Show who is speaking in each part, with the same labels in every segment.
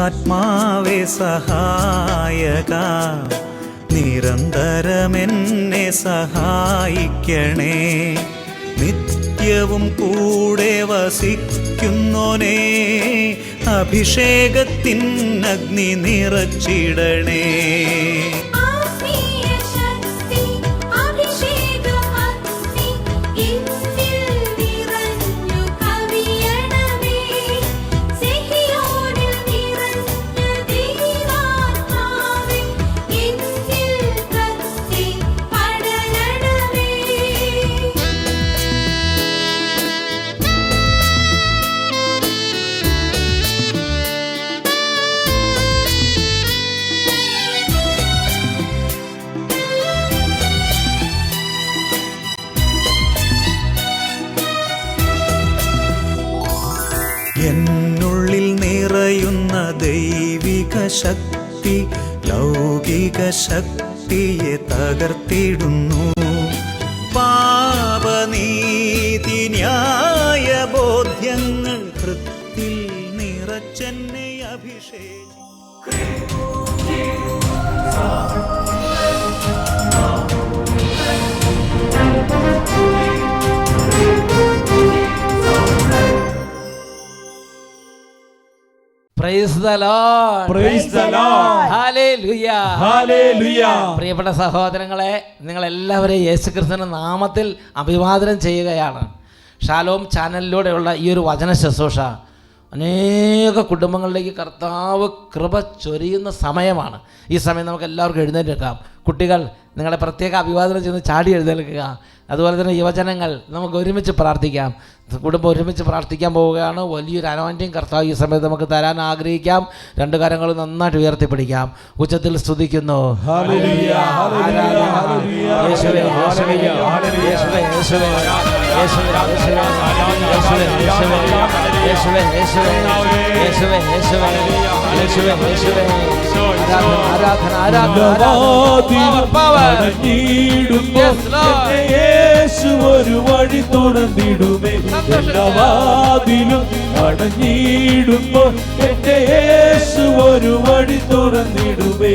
Speaker 1: പരിശുദ്ധാത്മാവെ സഹായക. നിരന്തരമെന്നെ സഹായിക്കണേ. നിത്യവും കൂടെ വസിക്കുന്നോനേ. അഭിഷേകത്തിൻ അഗ്നി നിറച്ചിടണേ.
Speaker 2: Hallelujah.
Speaker 3: Hallelujah.
Speaker 2: പ്രിയപ്പെട്ട സഹോദരങ്ങളെ നിങ്ങൾ എല്ലാവരെയും യേശുക്രിസ്തുവിന്റെ നാമത്തിൽ അഭിവാദനം ചെയ്യുകയാണ്. ഷാലോം ചാനലിലൂടെയുള്ള ഈ ഒരു വചന ശുശ്രൂഷ. അനേക കുടുംബങ്ങളിലേക്ക് കർത്താവ് കൃപ ചൊരിയുന്ന സമയമാണ് ഈ സമയം നമുക്ക് എല്ലാവർക്കും നിൽക്കാം കുട്ടികൾ നിങ്ങളെ പ്രത്യേക അഭിവാദനം ചെയ്യുന്ന ചാടി എഴുന്നേൽക്കുക അതുപോലെ തന്നെ യുവജനങ്ങൾ നമുക്ക് ഒരുമിച്ച് പ്രാർത്ഥിക്കാം കുടുംബം ഒരുമിച്ച് പ്രാർത്ഥിക്കാൻ പോവുകയാണ് വലിയൊരു അനോന്യം കർത്താവ് ഈ സമയത്ത് നമുക്ക് തരാൻ ആഗ്രഹിക്കാം രണ്ട് കാര്യങ്ങൾ നന്നായിട്ട് ഉയർത്തിപ്പിടിക്കാം ഉച്ചത്തിൽ സ്തുതിക്കുന്നു. യേശുവേ, യേശുവേ യേശുവേ യേശുവേ യേശുവേ യേശുവേ ആരാധന ആരാധന
Speaker 3: യേശു ഒരു വഴി തുറന്നിടുമേ. എല്ലാ വാതിലും അടഞ്ഞിടുമ്പോ എന്റെ ഒരു വഴി തുറന്നിടുമേ.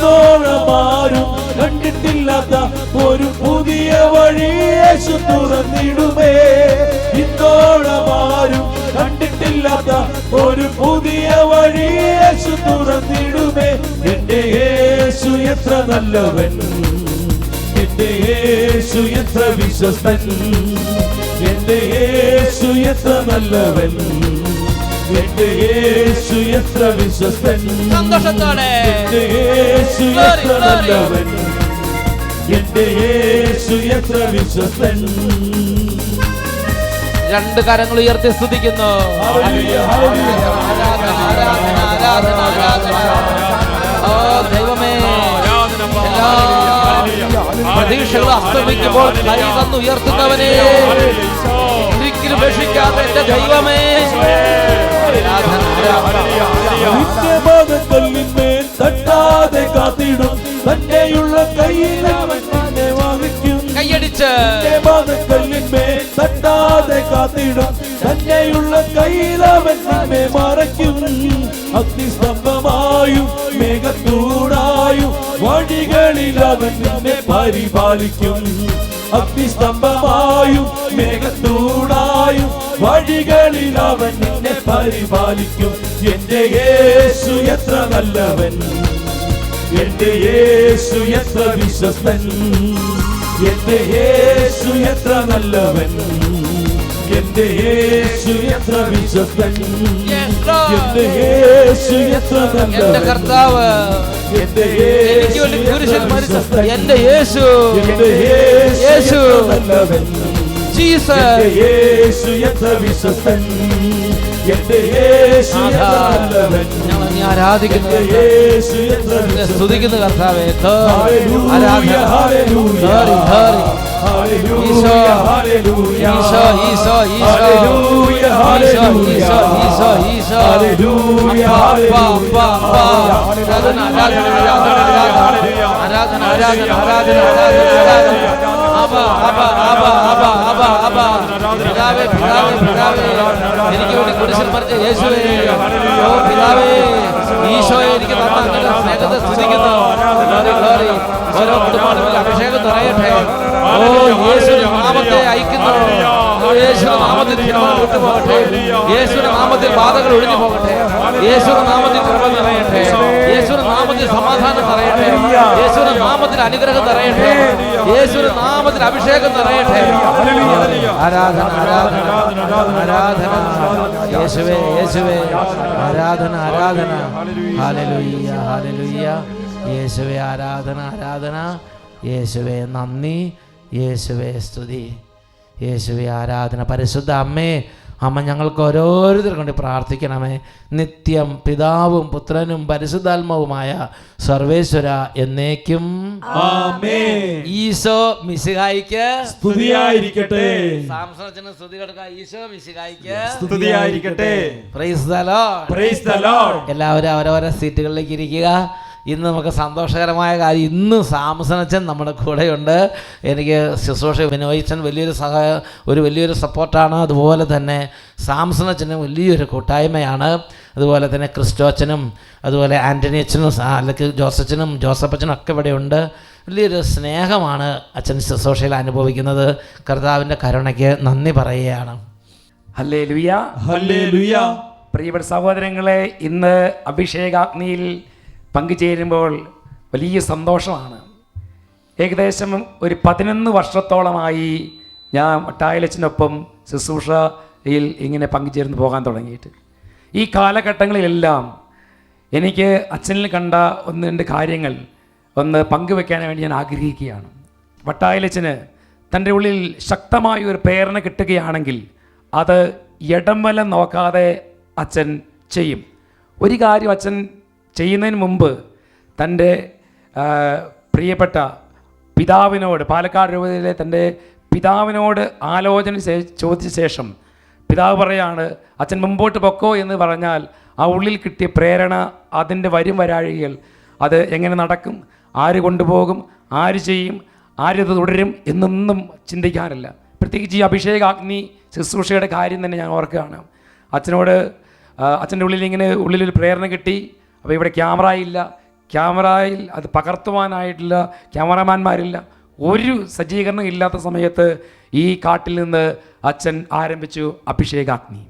Speaker 3: ഇന്നോളമാരും കണ്ടിട്ടില്ലാത്ത ഒരു പുതിയ വഴി യേശു തുറന്നിടുമേ. ഇന്നോളമാരും കണ്ടിട്ടില്ലാത്ത ഒരു പുതിയ വഴി യേശു തുറന്നിടുമേ. എന്റെ യേശു എത്ര നല്ലവൻ. എന്റെ യേശു എത്ര വിശ്വസ്തൻ. എന്റെ യേശു എത്ര നല്ലവൻ. എന്റെ യേശു എത്ര വിശ്വസ്തൻ?
Speaker 2: സന്തോഷത്തോടെ.
Speaker 3: എന്റെ യേശു എത്ര നല്ലവൻ? എന്റെ യേശു എത്ര വിശ്വസ്തൻ?
Speaker 2: രണ്ട് കരങ്ങൾ ഉയർത്തി സ്തുതിക്കുന്നു. ഓ ദൈവമേ. പ്രതീക്ഷകൾ അസ്തമിക്കുമ്പോൾ കൈ തന്നു ഉയർത്തുന്നവനെ. ഒരിക്കലും ഉപേക്ഷിക്കാത്ത എന്റെ ദൈവമേ.
Speaker 3: നിത്യപാദക്കല്ലിന്മേൽ തട്ടാതെ കാത്തിടും. തന്നെയുള്ള കയ്യിൽ അവൻ നിന്നെ വാങ്ങിക്കും.
Speaker 2: കൈയടിച്ച്.
Speaker 3: പാദക്കല്ലിന്മേൽ തട്ടാതെ കാത്തിടും. തന്നെയുള്ള കയ്യിൽ അവൻ നിന്നെ മറയ്ക്കും. അഗ്നിസ്തംഭമായും മേഘത്തൂടായും വഴികളിൽ അവൻ നിന്നെ പരിപാലിക്കും. അഗ്നിസ്തംഭമായും മേഘത്തൂടായും വഴികളിൽ അവൻ പരിപാലിക്കും. എന്റെ യേശു എത്ര നല്ലവൻ. എന്റെ യേശു എത്ര വിശ്വസ്തൻ. എന്റെ യേശു എത്ര നല്ലവൻ. എന്റെ യേശു എത്ര വിശ്വസ്തൻ. എന്റെ യേശു എത്ര നല്ലവൻ.
Speaker 2: കർത്താവ്.
Speaker 3: എന്റെ യേശു
Speaker 2: എന്റെ യേശു.
Speaker 3: എന്റെ യേശു. നല്ലവൻ.
Speaker 2: ജീസസ്.
Speaker 3: യേശു എത്ര വിശ്വസ്തൻ.
Speaker 2: ഞാൻ ആരാധിക്കുന്നു. സ്തുതിക്കുന്നു കർത്താവേ. ആരാധന ആരാധന ആരാധന. ആരാധന ആരാധന ആരാധന ആരാധന. പിതാവേ, പിതാവേ പിതാവേ. എനിക്ക് വേണ്ടി കുരിശിൽ പറഞ്ഞ യേശുവേ. ഓ പിതാവേ ഈശോയെ എനിക്ക് തന്ന അങ്ങയുടെ സ്നേഹത്തെ സ്തുതിക്കുന്നു. ഓരോ കുടുംബങ്ങളിൽ അഭിഷേകം നിറയട്ടെ. ഓ യേശു നാമത്തെ അയക്കുന്നു. യേശുവിന്റെ നാമത്തിൽ വിട്ടുപോകട്ടെ. യേശുവിന്റെ നാമത്തിൽ ബാധകൾ ഒഴിഞ്ഞു പോകട്ടെ യേശുവിന്റെ നാമത്തിൽ കൃപ നിറയട്ടെ. യേശുവിന്റെ സമാധാനം നിറയട്ടെ യേശുവിന്റെ നാമത്തിൽ അനുഗ്രഹം നിറയട്ടെ യേശുവിന്റെ നാമത്തിൽ അഭിഷേകം നിറയട്ടെ ആരാധന ആരാധന ആരാധന യേശുവേ യേശുവേ. ആരാധന ആരാധന. ഹാലലുയ്യ ഹാലലുയ്യ യേശുവേ ആരാധന ആരാധന. യേശുവേ നന്ദി. യേശുവേ സ്തുതി. യേശുവേ ആരാധന. പരിശുദ്ധ അമ്മേ അമ്മ ഞങ്ങൾക്ക് ഓരോരുത്തർ കൊണ്ട് പ്രാർത്ഥിക്കണമേ. നിത്യം പിതാവും പുത്രനും പരിശുദ്ധാത്മാവുമായ സർവേശ്വര എന്നേക്കും. ഈശോ മിശിഹായിക്ക്
Speaker 3: സ്തുതിയായിരിക്കട്ടെ.
Speaker 2: സാംസണത്തിന് സ്തുതി കൊടുക്കുക. ഈശോ മിശിഹായിക്ക്
Speaker 3: സ്തുതിയായിരിക്കട്ടെ.
Speaker 2: Praise the lord
Speaker 3: praise the lord
Speaker 2: എല്ലാവരും അവരവരെ സീറ്റുകളിലേക്ക് ഇരിക്കുക. ഇന്ന് നമുക്ക് സന്തോഷകരമായ കാര്യം ഇന്ന് സാംസനച്ചൻ നമ്മുടെ കൂടെയുണ്ട്. എനിക്ക് ശുശ്രൂഷ വിനോയിച്ചൻ വലിയൊരു സഹായ ഒരു വലിയൊരു സപ്പോർട്ടാണ്. അതുപോലെ തന്നെ സാംസനച്ചനും വലിയൊരു കൂട്ടായ്മയാണ്. അതുപോലെ തന്നെ ക്രിസ്റ്റോച്ചനും അതുപോലെ ആന്റണി അച്ഛനും അല്ലെങ്കിൽ ജോസച്ചനും ജോസഫച്ചനും ഒക്കെ ഇവിടെയുണ്ട് വലിയൊരു സ്നേഹമാണ് അച്ഛൻ ശുശ്രൂഷയിൽ അനുഭവിക്കുന്നത്. കർത്താവിന്റെ കരുണയ്ക്ക് നന്ദി പറയുകയാണ്.
Speaker 4: ഹല്ലേ ലുയ
Speaker 3: ഹല്ലേലൂയ.
Speaker 4: പ്രിയപ്പെട്ട സഹോദരങ്ങളെ ഇന്ന് അഭിഷേകാഗ്നിയിൽ പങ്കുചേരുമ്പോൾ വലിയ സന്തോഷമാണ്. ഏകദേശം ഒരു പതിനൊന്ന് വർഷത്തോളമായി ഞാൻ വട്ടായലച്ചനൊപ്പം ശുശ്രൂഷയിൽ ഇങ്ങനെ പങ്കുചേർന്ന് പോകാൻ തുടങ്ങിയിട്ട്. ഈ കാലഘട്ടങ്ങളിലെല്ലാം എനിക്ക് അച്ഛനിൽ കണ്ട ഒന്ന് രണ്ട് കാര്യങ്ങൾ ഒന്ന് പങ്കുവെക്കാൻ വേണ്ടി ഞാൻ ആഗ്രഹിക്കുകയാണ്. വട്ടായലച്ചന് തന്റെ ഉള്ളിൽ ശക്തമായ ഒരു പ്രേരണ കിട്ടുകയാണെങ്കിൽ അത് ഇടം വല നോക്കാതെ അച്ഛൻ ചെയ്യും. ഒരു കാര്യം അച്ഛൻ ചെയ്യുന്നതിന് മുമ്പ് തന്റെ പ്രിയപ്പെട്ട പിതാവിനോട് പാലക്കാട് രൂപതയിലെ തന്റെ പിതാവിനോട് ആലോചന ചോദിച്ച ശേഷം പിതാവ് പറയാണ് അച്ഛൻ മുമ്പോട്ട് പൊക്കോ എന്ന് പറഞ്ഞാൽ ആ ഉള്ളിൽ കിട്ടിയ പ്രേരണ അതിന്റെ വരും വരാഴികൾ അത് എങ്ങനെ നടക്കും? ആര് കൊണ്ടുപോകും? ആര് ചെയ്യും? ആരത് തുടരും? എന്നൊന്നും ചിന്തിക്കാറില്ല. പ്രത്യേകിച്ച് ഈ അഭിഷേകാഗ്നി ശുശ്രൂഷയുടെ കാര്യം തന്നെ ഞാൻ ഓർക്കുകയാണ്. അച്ഛനോട് അച്ഛന്റെ ഉള്ളിൽ ഇങ്ങനെ ഉള്ളിലൊരു പ്രേരണ കിട്ടി. അപ്പോൾ ഇവിടെ ക്യാമറ ഇല്ല. ക്യാമറയിൽ അത് പകർത്തുവാനായിട്ടില്ല. ക്യാമറമാന്മാരില്ല ഒരു സജ്ജീകരണം ഇല്ലാത്ത സമയത്ത് ഈ കാട്ടിൽ നിന്ന് അച്ഛൻ ആരംഭിച്ചു അഭിഷേകാഗ്നി.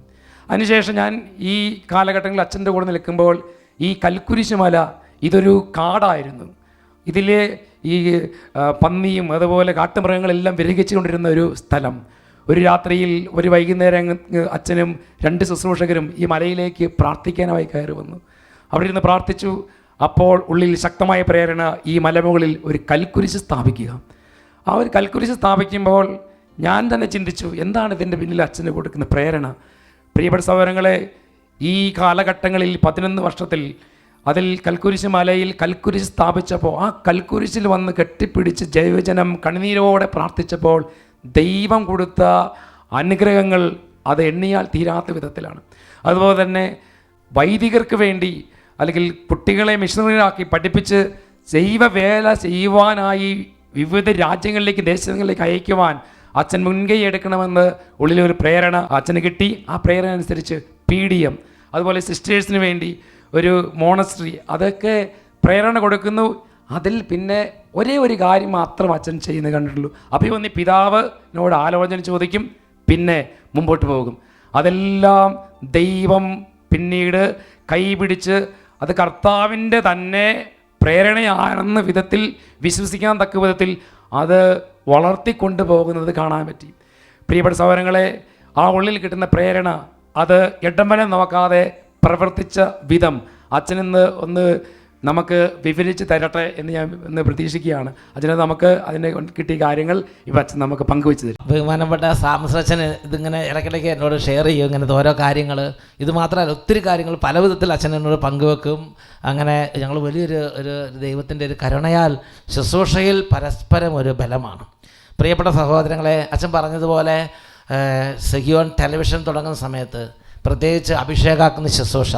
Speaker 4: അതിനുശേഷം ഞാൻ ഈ കാലഘട്ടങ്ങളിൽ അച്ഛന്റെ കൂടെ നിൽക്കുമ്പോൾ ഈ കൽക്കുരിശ് മല ഇതൊരു കാടായിരുന്നു. ഇതിലെ ഈ പന്നിയും അതുപോലെ കാട്ടുമൃഗങ്ങളെല്ലാം വിരഹിച്ചുകൊണ്ടിരുന്ന ഒരു സ്ഥലം. ഒരു രാത്രിയിൽ ഒരു വൈകുന്നേരം അച്ഛനും രണ്ട് ശുശ്രൂഷകരും ഈ മലയിലേക്ക് പ്രാർത്ഥിക്കാനായി കയറി വന്നു. അവിടെ ഇരുന്ന് പ്രാർത്ഥിച്ചു. അപ്പോൾ ഉള്ളിൽ ശക്തമായ പ്രേരണ ഈ മലമുകളിൽ ഒരു കൽക്കുരിശ് സ്ഥാപിക്കുക. ആ ഒരു കൽക്കുരിശ് സ്ഥാപിക്കുമ്പോൾ ഞാൻ തന്നെ ചിന്തിച്ചു എന്താണ് ഇതിന്റെ പിന്നിൽ അച്ഛന് കൊടുക്കുന്ന പ്രേരണ? പ്രിയപ്പെട്ട സഹോദരങ്ങളെ ഈ കാലഘട്ടങ്ങളിൽ പതിനൊന്ന് വർഷത്തിൽ അതിൽ കൽക്കുരിശ് മലയിൽ കൽക്കുരിശ് സ്ഥാപിച്ചപ്പോൾ ആ കൽക്കുരിശിൽ വന്ന് കെട്ടിപ്പിടിച്ച് ജൈവജനം കണിനീരോടെ പ്രാർത്ഥിച്ചപ്പോൾ ദൈവം കൊടുത്ത അനുഗ്രഹങ്ങൾ അത് എണ്ണിയാൽ തീരാത്ത വിധത്തിലാണ്. അതുപോലെ തന്നെ വൈദികർക്ക് വേണ്ടി അല്ലെങ്കിൽ കുട്ടികളെ മിഷണറികളാക്കി പഠിപ്പിച്ച് ജൈവവേല ചെയ്യുവാനായി വിവിധ രാജ്യങ്ങളിലേക്ക് ദേശങ്ങളിലേക്ക് അയക്കുവാൻ അച്ഛൻ മുൻകൈ എടുക്കണമെന്ന് ഉള്ളിലൊരു പ്രേരണ അച്ഛന് കിട്ടി. ആ പ്രേരണ അനുസരിച്ച് പി ഡി എം അതുപോലെ സിസ്റ്റേഴ്സിന് വേണ്ടി ഒരു മോണസ്ട്രി അതൊക്കെ പ്രേരണ കൊടുക്കുന്നു. അതിൽ പിന്നെ ഒരേ ഒരു കാര്യം മാത്രം അച്ഛൻ ചെയ്യുന്ന കണ്ടിട്ടുള്ളൂ. അപ്പോൾ അഭിമന്യ പിതാവിനോട് ആലോചന ചോദിക്കും പിന്നെ മുമ്പോട്ട് പോകും. അതെല്ലാം ദൈവം പിന്നീട് കൈപിടിച്ച് അത് കർത്താവിന്റെ തന്നെ പ്രേരണയാണെന്ന വിധത്തിൽ വിശ്വസിക്കാൻ തക്ക വിധത്തിൽ അത് വളർത്തിക്കൊണ്ടു പോകുന്നത് കാണാൻ പറ്റി. പ്രിയപ്പെട്ട സഹോദരങ്ങളെ ആ ഉള്ളിൽ കിട്ടുന്ന പ്രേരണ അത് എട്ടമ്പലം നോക്കാതെ പ്രവർത്തിച്ച വിധം. അച്ഛനിന്ന് ഒന്ന് നമുക്ക് വിവരിച്ച് തരട്ടെ എന്ന് ഞാൻ ഇന്ന് പ്രതീക്ഷിക്കുകയാണ്. അച്ഛനെ നമുക്ക് അതിനെ കിട്ടിയ കാര്യങ്ങൾ ഇവ അച്ഛൻ നമുക്ക് പങ്കുവെച്ച് തരും.
Speaker 2: ബഹുമാനപ്പെട്ട സാംസച്ചന് ഇതിങ്ങനെ ഇടയ്ക്കിടയ്ക്ക് എന്നോട് ഷെയർ ചെയ്യും ഇങ്ങനത്തെ ഓരോ കാര്യങ്ങൾ ഇത് മാത്രമല്ല ഒത്തിരി കാര്യങ്ങൾ പല വിധത്തിൽ അച്ഛൻ എന്നോട് പങ്കുവെക്കും. അങ്ങനെ ഞങ്ങൾ വലിയൊരു ഒരു ദൈവത്തിന്റെ ഒരു കരുണയാൽ ശുശ്രൂഷയിൽ പരസ്പരം ഒരു ബലമാണ്. പ്രിയപ്പെട്ട സഹോദരങ്ങളെ അച്ഛൻ പറഞ്ഞതുപോലെ സെഹിയോൺ ടെലിവിഷൻ തുടങ്ങുന്ന സമയത്ത് പ്രത്യേകിച്ച് അഭിഷേകാക്കുന്ന ശുശ്രൂഷ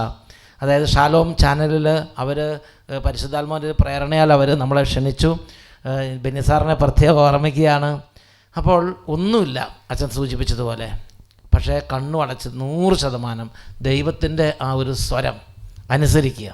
Speaker 2: അതായത് ഷാലോം ചാനലിൽ അവർ പരിശുദ്ധാത്മാവിന്റെ പ്രേരണയാൽ അവർ നമ്മളെ ക്ഷണിച്ചു. ബെന്നിസാറിനെ സാറിനെ പ്രത്യേകം ഓർമ്മിക്കുകയാണ്. അപ്പോൾ ഒന്നുമില്ല അച്ഛൻ സൂചിപ്പിച്ചതുപോലെ. പക്ഷേ കണ്ണു അടച്ച് നൂറ് ശതമാനം ദൈവത്തിന്റെ ആ ഒരു സ്വരം അനുസരിക്കുക.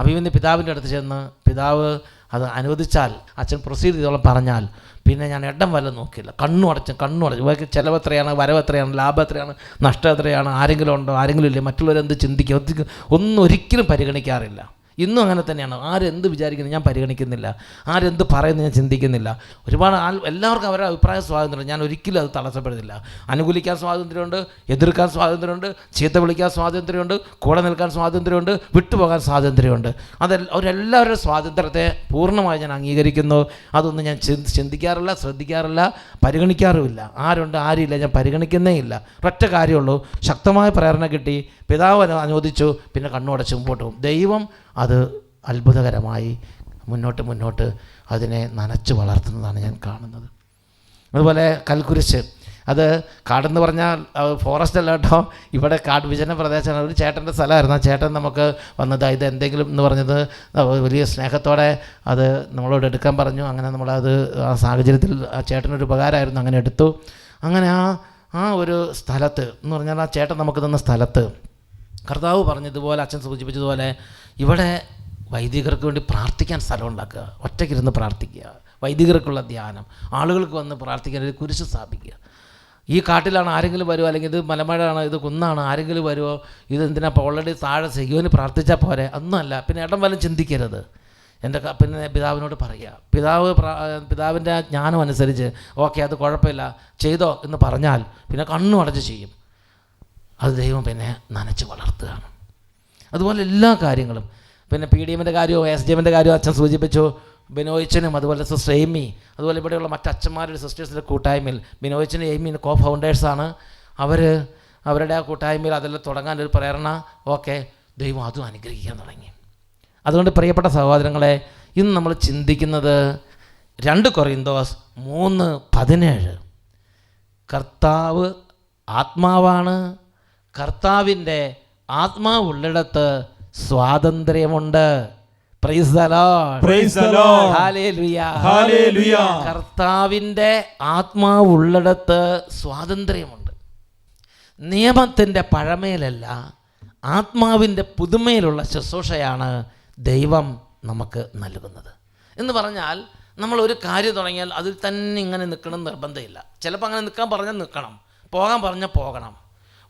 Speaker 2: അഭിമന്യ പിതാവിന്റെ അടുത്ത് ചെന്ന് പിതാവ് അത് അനുവദിച്ചാൽ അച്ഛൻ പ്രൊസീഡ് ചെയ്തോളം പറഞ്ഞാൽ പിന്നെ ഞാൻ ഇടം വല്ല നോക്കിയില്ല. കണ്ണു അടച്ച് കണ്ണു അടച്ചു. ഇവർക്ക് ചിലവ് എത്രയാണ് വരവ് എത്രയാണ് ലാഭം എത്രയാണ് നഷ്ടം എത്രയാണ് ആരെങ്കിലും ഉണ്ടോ ആരെങ്കിലും ഇല്ലേ മറ്റുള്ളവരെന്ത് ചിന്തിക്കും ഒന്നും ഒരിക്കലും പരിഗണിക്കാറില്ല. ഇന്നും അങ്ങനെ തന്നെയാണ്. ആരെന്ത് വിചാരിക്കുന്നു ഞാൻ പരിഗണിക്കുന്നില്ല. ആരെന്ത് പറയുന്നു ഞാൻ ചിന്തിക്കുന്നില്ല. ഒരുപാട് ആൾ എല്ലാവർക്കും അവരുടെ അഭിപ്രായ സ്വാതന്ത്ര്യം. ഞാൻ ഒരിക്കലും അത് തടസ്സപ്പെടുന്നില്ല. അനുകൂലിക്കാൻ സ്വാതന്ത്ര്യമുണ്ട് എതിർക്കാൻ സ്വാതന്ത്ര്യമുണ്ട് ചീത്ത വിളിക്കാൻ സ്വാതന്ത്ര്യമുണ്ട് കൂടെ നിൽക്കാൻ സ്വാതന്ത്ര്യമുണ്ട് വിട്ടുപോകാൻ സ്വാതന്ത്ര്യമുണ്ട്. അതെല്ലാം അവരെല്ലാവരുടെ സ്വാതന്ത്ര്യത്തെ പൂർണമായി ഞാൻ അംഗീകരിക്കുന്നു. അതൊന്നും ഞാൻ ചിന്ത- ചിന്തിക്കാറില്ല ശ്രദ്ധിക്കാറില്ല പരിഗണിക്കാറുമില്ല. ആരുണ്ട് ആരുമില്ല ഞാൻ പരിഗണിക്കുന്നേ ഇല്ല. ഒറ്റ കാര്യമുള്ളൂ. ശക്തമായ പ്രേരണ കിട്ടി. പിതാവ് അനു- അനുവദിച്ചു. പിന്നെ കണ്ണുടച്ച് മുമ്പോട്ട് പോകും. ദൈവം അത് അത്ഭുതകരമായി മുന്നോട്ട് മുന്നോട്ട് അതിനെ നനച്ച് വളർത്തുന്നതാണ് ഞാൻ കാണുന്നത്. അതുപോലെ കൽക്കുരിശ്. അത് കാടെന്ന് പറഞ്ഞാൽ ഫോറസ്റ്റ് അല്ല കേട്ടോ. ഇവിടെ കാട് വിജന പ്രദേശമാണ്. ഒരു ചേട്ടന്റെ സ്ഥലമായിരുന്നു. ആ ചേട്ടൻ നമുക്ക് വന്നത് ഇത് എന്തെങ്കിലും എന്ന് പറഞ്ഞത് വലിയ സ്നേഹത്തോടെ അത് നമ്മളോട് എടുക്കാൻ പറഞ്ഞു. അങ്ങനെ നമ്മളത് ആ സാഹചര്യത്തിൽ ആ ചേട്ടനൊരു ഉപകാരമായിരുന്നു. അങ്ങനെ എടുത്തു. അങ്ങനെ ആ ആ ഒരു സ്ഥലത്ത് എന്ന് പറഞ്ഞാൽ ആ ചേട്ടൻ നമുക്ക് തന്ന സ്ഥലത്ത് കർത്താവ് പറഞ്ഞതുപോലെ അച്ഛൻ സൂചിപ്പിച്ചതുപോലെ ഇവിടെ വൈദികർക്ക് വേണ്ടി പ്രാർത്ഥിക്കാൻ സ്ഥലം ഉണ്ടാക്കുക ഒറ്റയ്ക്കിരുന്ന് പ്രാർത്ഥിക്കുക വൈദികർക്കുള്ള ധ്യാനം ആളുകൾക്ക് വന്ന് പ്രാർത്ഥിക്കാൻ ഒരു കുരിശ് സ്ഥാപിക്കുക. ഈ കാട്ടിലാണ് ആരെങ്കിലും വരുമോ അല്ലെങ്കിൽ ഇത് മലമഴയാണ്? ഇത് കുന്നാണ്? ആരെങ്കിലും വരുമോ ഇത് എന്തിനാ ഓൾറെഡി താഴെ സെയ്യോന് പ്രാർത്ഥിച്ചാൽ പോരെ? ഒന്നുമല്ല. പിന്നെ ഇടം വല്ലതും ചിന്തിക്കരുത്. എന്റെ പിന്നെ പിതാവിനോട് പറയുക പിതാവ് പിതാവിന്റെ ജ്ഞാനം അനുസരിച്ച് ഓക്കെ അത് കുഴപ്പമില്ല ചെയ്തോ എന്ന് പറഞ്ഞാൽ പിന്നെ കണ്ണു അടച്ച് ചെയ്യും. അത് ദൈവം പിന്നെ നനച്ച് വളർത്തുകയാണ്. അതുപോലെ എല്ലാ കാര്യങ്ങളും. പിന്നെ പി ഡി എമ്മിന്റെ കാര്യമോ എസ് ഡി എമ്മിന്റെ കാര്യമോ അച്ഛൻ സൂചിപ്പിച്ചു. ബിനോയിച്ചനും അതുപോലെ സിസ്റ്റർ എയ്മി അതുപോലെ ഇവിടെയുള്ള മറ്റ് അച്ഛന്മാരുടെ സിസ്റ്റേഴ്സിന്റെ കൂട്ടായ്മയിൽ. ബിനോയിച്ചനും എയ്മി കോ ഫൗണ്ടേഴ്സാണ് അവർ അവരുടെ ആ കൂട്ടായ്മയിൽ അതെല്ലാം തുടങ്ങാൻ ഒരു പ്രേരണ. ഓക്കെ ദൈവം അതും അനുഗ്രഹിക്കാൻ തുടങ്ങി. അതുകൊണ്ട് പ്രിയപ്പെട്ട സഹോദരങ്ങളെ ഇന്ന് നമ്മൾ ചിന്തിക്കുന്നത് രണ്ട് കൊറിന്തോസ് മൂന്ന് പതിനേഴ്. കർത്താവ് ആത്മാവാണ്. കർത്താവിന്റെ ആത്മാവുള്ളിടത്ത് സ്വാതന്ത്ര്യമുണ്ട്. കർത്താവിന്റെ ആത്മാവുള്ളിടത്ത് സ്വാതന്ത്ര്യമുണ്ട്. നിയമത്തിന്റെ പഴമയിലല്ല ആത്മാവിന്റെ പുതുമയിലുള്ള ശുശ്രൂഷയാണ് ദൈവം നമുക്ക് നൽകുന്നത്. എന്ന് പറഞ്ഞാൽ നമ്മൾ ഒരു കാര്യം തുടങ്ങിയാൽ അതിൽ തന്നെ ഇങ്ങനെ നിൽക്കണം നിർബന്ധമില്ല. ചിലപ്പോൾ അങ്ങനെ നിൽക്കാൻ പറഞ്ഞാൽ നിൽക്കണം. പോകാൻ പറഞ്ഞാൽ പോകണം.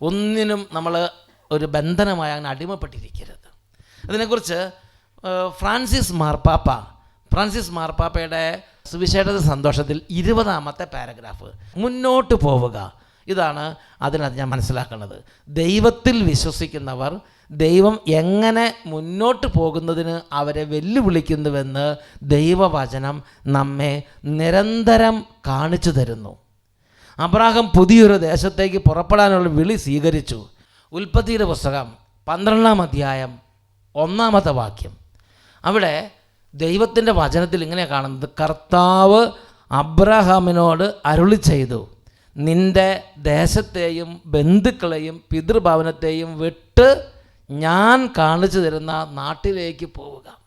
Speaker 2: ഒന്നിനും നമ്മൾ ഒരു ബന്ധനമായി അങ്ങനെ അടിമപ്പെട്ടിരിക്കരുത്. അതിനെക്കുറിച്ച് ഫ്രാൻസിസ് മാർപ്പാപ്പ ഫ്രാൻസിസ് മാർപ്പാപ്പയുടെ സുവിശേഷ സന്തോഷത്തിൽ ഇരുപതാമത്തെ പാരഗ്രാഫ്. മുന്നോട്ട് പോവുക. ഇതാണ് അതിനകത്ത് ഞാൻ മനസ്സിലാക്കുന്നത്. ദൈവത്തിൽ വിശ്വസിക്കുന്നവർ ദൈവം എങ്ങനെ മുന്നോട്ട് പോകുന്നതിന് അവരെ വെല്ലുവിളിക്കുന്നുവെന്ന് ദൈവവചനം നമ്മെ നിരന്തരം കാണിച്ചു തരുന്നു. അബ്രാഹം പുതിയൊരു ദേശത്തേക്ക് പുറപ്പെടാനുള്ള വിളി സ്വീകരിച്ചു. ഉൽപ്പത്തിയുടെ പുസ്തകം പന്ത്രണ്ടാം അധ്യായം ഒന്നാമത്തെ വാക്യം. അവിടെ ദൈവത്തിന്റെ വചനത്തിൽ ഇങ്ങനെ കാണുന്നത് കർത്താവ് അബ്രഹാമിനോട് അരുളി ചെയ്തു നിന്റെ ദേശത്തെയും ബന്ധുക്കളെയും പിതൃഭവനത്തെയും വിട്ട് ഞാൻ കാണിച്ചു തരുന്ന നാട്ടിലേക്ക് പോവുക.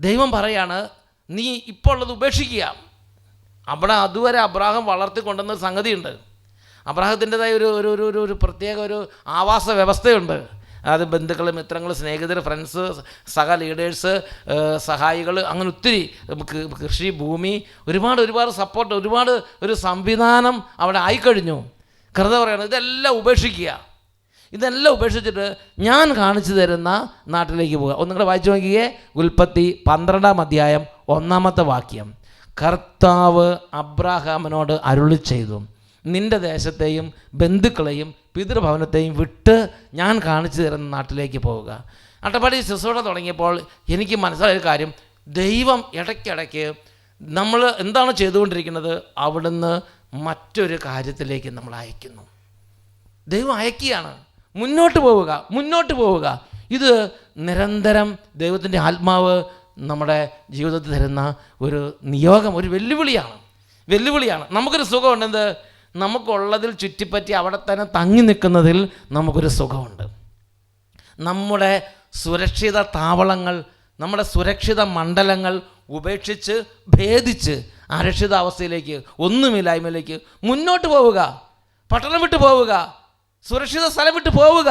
Speaker 2: ദൈവം പറയാണ് നീ ഇപ്പോൾ ഉള്ളത് ഉപേക്ഷിക്കുക. അവിടെ അതുവരെ അബ്രാഹം വളർത്തിക്കൊണ്ടുവന്ന സംഗതിയുണ്ട്. അബ്രാഹത്തിന്റെതായ ഒരു ഒരു ഒരു ഒരു പ്രത്യേക ഒരു ആവാസ വ്യവസ്ഥയുണ്ട്. അതായത് ബന്ധുക്കൾ മിത്രങ്ങൾ സ്നേഹിതർ ഫ്രണ്ട്സ് സഹ ലീഡേഴ്സ് സഹായികൾ അങ്ങനെ ഒത്തിരി കൃഷി ഭൂമി ഒരുപാട് ഒരുപാട് സപ്പോർട്ട് ഒരുപാട് ഒരു സംവിധാനം അവിടെ ആയിക്കഴിഞ്ഞു. കൃത പറയണം ഇതെല്ലാം ഉപേക്ഷിക്കുക. ഇതെല്ലാം ഉപേക്ഷിച്ചിട്ട് ഞാൻ കാണിച്ചു തരുന്ന നാട്ടിലേക്ക് പോകുക ഒന്ന് കൂടെ വായിച്ചു നോക്കിയേ. ഉൽപ്പത്തി പന്ത്രണ്ടാം അധ്യായം ഒന്നാമത്തെ വാക്യം. കർത്താവ് അബ്രാഹാമിനോട് അരുളി ചെയ്തു നിന്റെ ദേശത്തെയും ബന്ധുക്കളെയും പിതൃഭവനത്തെയും വിട്ട് ഞാൻ കാണിച്ചു തരുന്ന നാട്ടിലേക്ക് പോവുക. അട്ടപ്പാടി ശുശ്രൂഷ തുടങ്ങിയപ്പോൾ എനിക്ക് മനസ്സിലായ ഒരു കാര്യം. ദൈവം ഇടയ്ക്കിടയ്ക്ക് നമ്മൾ എന്താണ് ചെയ്തുകൊണ്ടിരിക്കുന്നത്? അവിടുന്ന് മറ്റൊരു കാര്യത്തിലേക്ക് നമ്മൾ അയക്കുന്നു. ദൈവം അയക്കുകയാണ്. മുന്നോട്ട് പോവുക മുന്നോട്ട് പോവുക. ഇത് നിരന്തരം ദൈവത്തിന്റെ ആത്മാവ് നമ്മുടെ ജീവിതത്തിൽ തരുന്ന ഒരു നിയോഗം ഒരു വെല്ലുവിളിയാണ്. വെല്ലുവിളിയാണ്. നമുക്കൊരു സുഖമുണ്ട് എന്ത് നമുക്കുള്ളതിൽ ചുറ്റിപ്പറ്റി അവിടെ തന്നെ തങ്ങി നിൽക്കുന്നതിൽ നമുക്കൊരു സുഖമുണ്ട്. നമ്മുടെ സുരക്ഷിത താവളങ്ങൾ നമ്മുടെ സുരക്ഷിത മണ്ഡലങ്ങൾ ഉപേക്ഷിച്ച് ഭേദിച്ച് അരക്ഷിതാവസ്ഥയിലേക്ക് ഒന്നുമില്ലായ്മയിലേക്ക് മുന്നോട്ട് പോവുക പട്ടണം വിട്ട് പോവുക സുരക്ഷിത സ്ഥലം വിട്ടു പോവുക.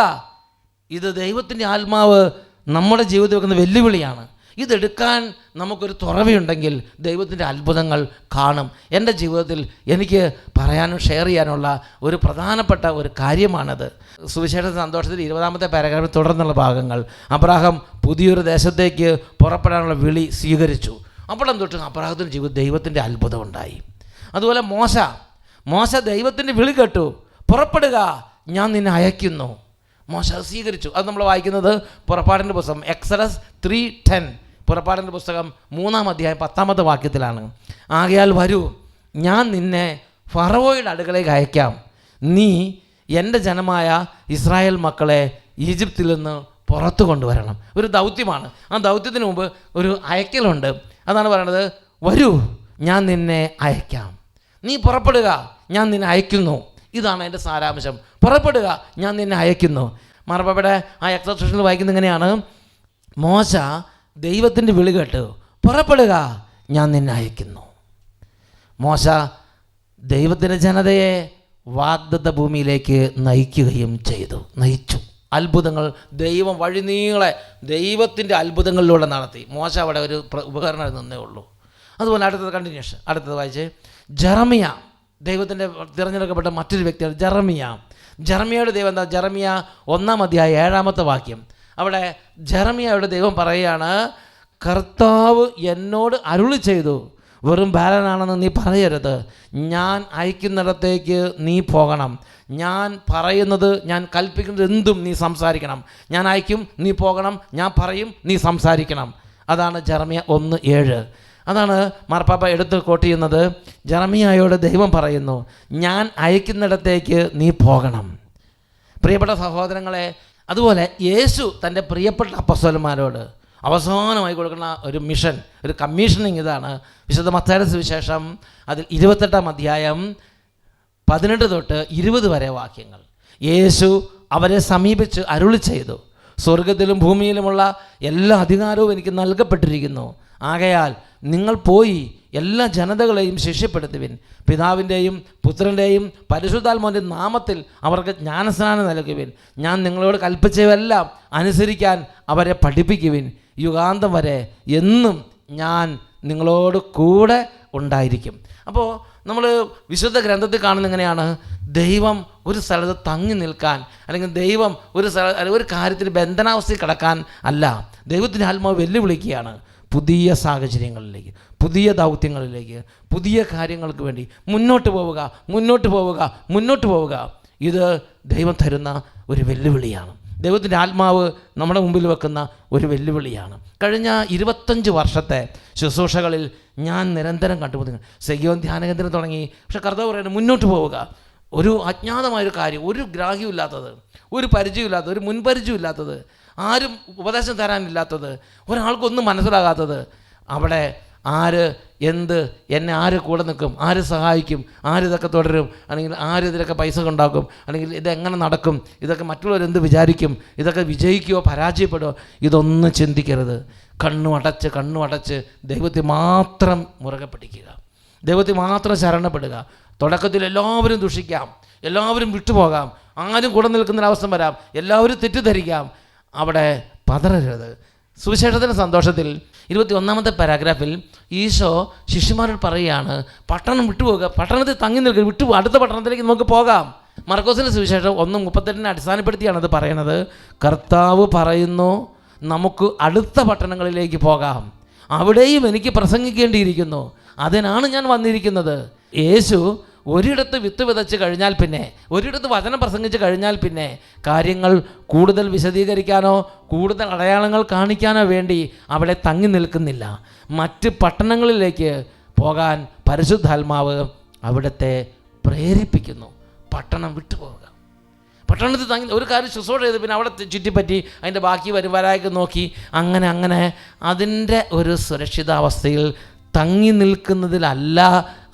Speaker 2: ഇത് ദൈവത്തിന്റെ ആത്മാവ് നമ്മുടെ ജീവിതത്തിൽ വെക്കുന്ന വെല്ലുവിളിയാണ്. ഇതെടുക്കാൻ നമുക്കൊരു തുറവിയുണ്ടെങ്കിൽ ദൈവത്തിന്റെ അത്ഭുതങ്ങൾ കാണും. എന്റെ ജീവിതത്തിൽ എനിക്ക് പറയാനും ഷെയർ ചെയ്യാനുള്ള ഒരു പ്രധാനപ്പെട്ട ഒരു കാര്യമാണത്. സുവിശേഷ സന്തോഷത്തിൽ ഇരുപതാമത്തെ പാരഗ്രാഫിൽ തുടർന്നുള്ള ഭാഗങ്ങൾ. അബ്രാഹം പുതിയൊരു ദേശത്തേക്ക് പുറപ്പെടാനുള്ള വിളി സ്വീകരിച്ചു. അപ്പോഴും തൊട്ട് അബ്രാഹത്തിന്റെ ജീവിതം ദൈവത്തിന്റെ അത്ഭുതം ഉണ്ടായി അതുപോലെ മോശ. മോശ ദൈവത്തിന്റെ വിളി കേട്ടു. പുറപ്പെടുക ഞാൻ നിന്നെ അയക്കുന്നു. മോശ അത് സ്വീകരിച്ചു. അത് നമ്മൾ വായിക്കുന്നത് പുറപ്പാടിന്റെ പുസ്തകം എക്സലസ് ത്രീ ടെൻ പുറപ്പാടിന്റെ പുസ്തകം മൂന്നാം അധ്യായം പത്താമത്തെ വാക്യത്തിലാണ്. ആകയാൽ വരൂ ഞാൻ നിന്നെ ഫറവോയുടെ അടുക്കളേക്ക് അയക്കാം. നീ എന്റെ ജനമായ ഇസ്രായേൽ മക്കളെ ഈജിപ്തിൽ നിന്ന് പുറത്തു കൊണ്ടുവരണം. ഒരു ദൗത്യമാണ്. ആ ദൗത്യത്തിന് മുമ്പ് ഒരു അയക്കലുണ്ട്. അതാണ് പറയണത് വരൂ ഞാൻ നിന്നെ അയക്കാം. നീ പുറപ്പെടുക ഞാൻ നിന്നെ അയക്കുന്നു. ഇതാണ് അതിന്റെ സാരാംശം. പുറപ്പെടുക. ഞാൻ നിന്നെ അയക്കുന്നു. മാർപ്പാപ്പയുടെ ആ എക്സോസിഷനിൽ വായിക്കുന്നത് ഇങ്ങനെയാണ് മോശ ദൈവത്തിന്റെ വിളി കേട്ട്. പുറപ്പെടുക. ഞാൻ നിന്നെ അയക്കുന്നു. മോശ ദൈവത്തിന്റെ ജനതയെ വാഗ്ദത്ത ഭൂമിയിലേക്ക് നയിക്കുകയും ചെയ്തു. നയിച്ചു. അത്ഭുതങ്ങൾ ദൈവം വഴിനീളെ ദൈവത്തിന്റെ അത്ഭുതങ്ങളിലൂടെ നടത്തി. മോശ അവിടെ ഒരു ഉപകരണം നിന്നേ ഉള്ളൂ. അതുപോലെ അടുത്തത് കണ്ടിന്യൂഷൻ അടുത്തത് വായിച്ച്. ജറമിയ ദൈവത്തിന്റെ തിരഞ്ഞെടുക്കപ്പെട്ട മറ്റൊരു വ്യക്തിയാണ് ജർമിയ ജർമിയയുടെ ദൈവം എന്താ? ജർമിയ ഒന്നാം അധ്യായ ഏഴാമത്തെ വാക്യം. അവിടെ ജർമിയയുടെ ദൈവം പറയുകയാണ് കർത്താവ് എന്നോട് അരുളി ചെയ്തു വെറും ബാലനാണെന്ന് നീ പറയരുത്. ഞാൻ അയക്കുന്നിടത്തേക്ക് നീ പോകണം. ഞാൻ പറയുന്നത് ഞാൻ കൽപ്പിക്കുന്നത് എന്തും നീ സംസാരിക്കണം. ഞാൻ അയക്കും നീ പോകണം. ഞാൻ പറയും നീ സംസാരിക്കണം. അതാണ് ജർമിയ ഒന്ന് ഏഴ്. അതാണ് മാർപ്പാപ്പ എടുത്ത് കോട്ട് ചെയ്യുന്നത്. ജർമിയായോട് ദൈവം പറയുന്നു ഞാൻ അയക്കുന്നിടത്തേക്ക് നീ പോകണം. പ്രിയപ്പെട്ട സഹോദരങ്ങളെ അതുപോലെ യേശു തന്റെ പ്രിയപ്പെട്ട അപ്പസ്വലന്മാരോട് അവസാനമായി കൊടുക്കുന്ന ഒരു മിഷൻ ഒരു കമ്മീഷനിങ് ഇതാണ്. വിശുദ്ധ മത്തായുടെ സുവിശേഷം അതിൽ ഇരുപത്തെട്ടാം അധ്യായം പതിനെട്ട് തൊട്ട് ഇരുപത് വരെ വാക്യങ്ങൾ. യേശു അവരെ സമീപിച്ച് അരുളി ചെയ്തു. സ്വർഗത്തിലും ഭൂമിയിലുമുള്ള എല്ലാ അധികാരവും എനിക്ക് നൽകപ്പെട്ടിരിക്കുന്നു. ആകയാൽ നിങ്ങൾ പോയി എല്ലാ ജനതകളെയും ശിഷ്യപ്പെടുത്തുവിൻ. പിതാവിന്റെയും പുത്രന്റെയും പരിശുദ്ധാത്മാവിന്റെ നാമത്തിൽ അവർക്ക് ജ്ഞാനസ്നാനം നൽകുവിൻ. ഞാൻ നിങ്ങളോട് കൽപ്പിച്ചവെല്ലാം അനുസരിക്കാൻ അവരെ പഠിപ്പിക്കുവിൻ. യുഗാന്തം വരെ എന്നും ഞാൻ നിങ്ങളോട് കൂടെ ഉണ്ടായിരിക്കും. അപ്പോൾ നമ്മൾ വിശുദ്ധ ഗ്രന്ഥത്തിൽ കാണുന്ന എങ്ങനെയാണ്? ദൈവം ഒരു സ്ഥലത്ത് തങ്ങി നിൽക്കാൻ അല്ലെങ്കിൽ ദൈവം ഒരു സ്ഥല ഒരു കാര്യത്തിൽ ബന്ധനാവസ്ഥയിൽ കിടക്കാൻ അല്ല. ദൈവത്തിന്റെ ആത്മാവ് വെല്ലുവിളിക്കുകയാണ്. പുതിയ സാഹചര്യങ്ങളിലേക്ക് പുതിയ ദൗത്യങ്ങളിലേക്ക് പുതിയ കാര്യങ്ങൾക്ക് വേണ്ടി മുന്നോട്ട് പോവുക മുന്നോട്ട് പോവുക മുന്നോട്ട് പോവുക. ഇത് ദൈവം തരുന്ന ഒരു വെല്ലുവിളിയാണ്. ദൈവത്തിന്റെ ആത്മാവ് നമ്മുടെ മുമ്പിൽ വെക്കുന്ന ഒരു വെല്ലുവിളിയാണ്. കഴിഞ്ഞ ഇരുപത്തഞ്ച് വർഷത്തെ ശുശ്രൂഷകളിൽ ഞാൻ നിരന്തരം കണ്ടുപിടിക്കുന്നു സെഗിയോൻ ധ്യാനകേന്ദ്രം തുടങ്ങി. പക്ഷെ കർത്താവ് പറയുന്നത് മുന്നോട്ട് പോവുക. ഒരു അജ്ഞാതമായൊരു കാര്യം ഒരു ഗ്രാഹ്യമില്ലാത്തത് ഒരു പരിചയമില്ലാത്തത് ഒരു മുൻപരിചയമില്ലാത്തത് ആരും ഉപദേശം തരാനില്ലാത്തത് ഒരാൾക്കൊന്നും മനസ്സിലാകാത്തത്. അവിടെ ആര് എന്ത് എന്നെ ആര് കൂടെ നിൽക്കും ആര് സഹായിക്കും ആര് ഇതൊക്കെ തുടരും അല്ലെങ്കിൽ ആര് ഇതിലൊക്കെ പൈസ ഉണ്ടാക്കും അല്ലെങ്കിൽ ഇതെങ്ങനെ നടക്കും ഇതൊക്കെ മറ്റുള്ളവർ എന്ത് വിചാരിക്കും ഇതൊക്കെ വിജയിക്കുകയോ പരാജയപ്പെടുകയോ ഇതൊന്നും ചിന്തിക്കരുത്. കണ്ണു അടച്ച് കണ്ണു അടച്ച് ദൈവത്തെ മാത്രം മുറുകെ പിടിക്കുക. ദൈവത്തെ മാത്രം ശരണപ്പെടുക. തുടക്കത്തിൽ എല്ലാവരും ദുഷിക്കാം. എല്ലാവരും വിട്ടുപോകാം. ആരും കൂടെ നിൽക്കുന്നൊരവസ്ഥ വരാം. എല്ലാവരും തെറ്റിദ്ധരിക്കാം. അവിടെ പതറരുത്. സുവിശേഷത്തിന്റെ സന്തോഷത്തിൽ ഇരുപത്തി ഒന്നാമത്തെ പാരാഗ്രാഫിൽ ഈശോ ശിഷ്യന്മാരോട് പറയുകയാണ് പട്ടണം വിട്ടുപോകുക പട്ടണത്തിൽ തങ്ങി നിൽക്കുക വിട്ടു അടുത്ത പട്ടണത്തിലേക്ക് നമുക്ക് പോകാം. മർക്കോസിന്റെ സുവിശേഷം ഒന്ന് മുപ്പത്തെട്ടിനെ അടിസ്ഥാനപ്പെടുത്തിയാണ് അത് പറയുന്നത്. കർത്താവ് പറയുന്നു നമുക്ക് അടുത്ത പട്ടണങ്ങളിലേക്ക് പോകാം. അവിടെയും എനിക്ക് പ്രസംഗിക്കേണ്ടിയിരിക്കുന്നു. അതിനാണ് ഞാൻ വന്നിരിക്കുന്നത്. യേശു ഒരിടത്ത് വിത്ത് വിതച്ച് കഴിഞ്ഞാൽ പിന്നെ ഒരിടത്ത് വചനം പ്രസംഗിച്ച് കഴിഞ്ഞാൽ പിന്നെ കാര്യങ്ങൾ കൂടുതൽ വിശദീകരിക്കാനോ കൂടുതൽ അടയാളങ്ങൾ കാണിക്കാനോ വേണ്ടി അവിടെ തങ്ങി നിൽക്കുന്നില്ല. മറ്റ് പട്ടണങ്ങളിലേക്ക് പോകാൻ പരിശുദ്ധാത്മാവ് അവിടുത്തെ പ്രേരിപ്പിക്കുന്നു. പട്ടണം വിട്ടുപോകുക പട്ടണത്തിൽ തങ്ങി ഒരു കാര്യം ശുശ്രൂഷ ചെയ്ത് പിന്നെ അവിടെ ചുറ്റിപ്പറ്റി അതിന്റെ ബാക്കി വരുവാരായൊക്കെ നോക്കി അങ്ങനെ അങ്ങനെ അതിന്റെ ഒരു സുരക്ഷിതാവസ്ഥയിൽ തങ്ങി നിൽക്കുന്നതിലല്ല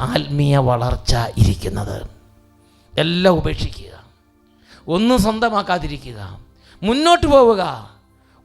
Speaker 2: ആത്മീയ വളർച്ച ഇരിക്കുന്നത്. എല്ലാം ഉപേക്ഷിക്കുക. ഒന്നും സ്വന്തമാക്കാതിരിക്കുക. മുന്നോട്ട് പോവുക.